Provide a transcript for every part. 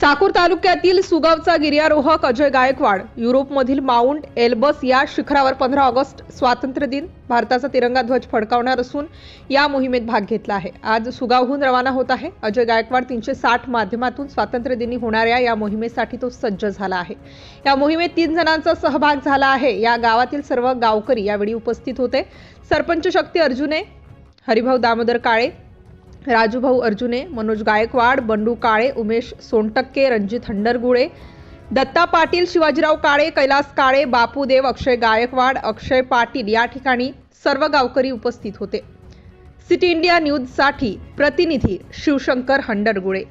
चाकूर तालुक्यातील सुगावचा गिर्यारोहक अजय गायकवाड युरोपमधील माउंट एल्बस या शिखरावर पंधरा ऑगस्ट स्वातंत्र्य दिन भारताचा तिरंगा ध्वज फडकावणार असून या मोहिमेत भाग घेतला आहे. आज सुगावहून रवाना होत आहे. अजय गायकवाड तीनशे साठ माध्यमातून स्वातंत्र्यदिनी होणाऱ्या या मोहिमेसाठी तो सज्ज झाला आहे. या मोहिमेत तीन जणांचा सहभाग झाला आहे. या गावातील सर्व गावकरी यावेळी उपस्थित होते. सरपंच शक्ती अर्जुने हरिभाऊ दामोदर काळे राजूभाऊ अर्जुने मनोज गायकवाड बंडू काळे उमेश सोनटक्के रणजित हंडरगुळे दत्ता पाटील शिवाजीराव काळे कैलास काळे बापू देव अक्षय गायकवाड अक्षय पाटील या ठिकाणी सर्व गावकरी उपस्थित होते. सिटी इंडिया न्यूजसाठी प्रतिनिधी शिवशंकर हंडरगुळे.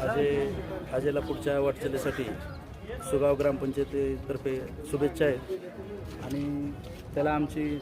अजय अजयला पुढच्या वाटचालीसाठी सुगाव ग्रामपंचायतीतर्फे शुभेच्छा आहेत. आणि त्याला आमची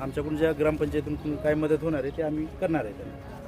आमच्याकडून ज्या ग्रामपंचायतीतून काय मदत होणार आहे ते आम्ही करणार आहे. त्यांना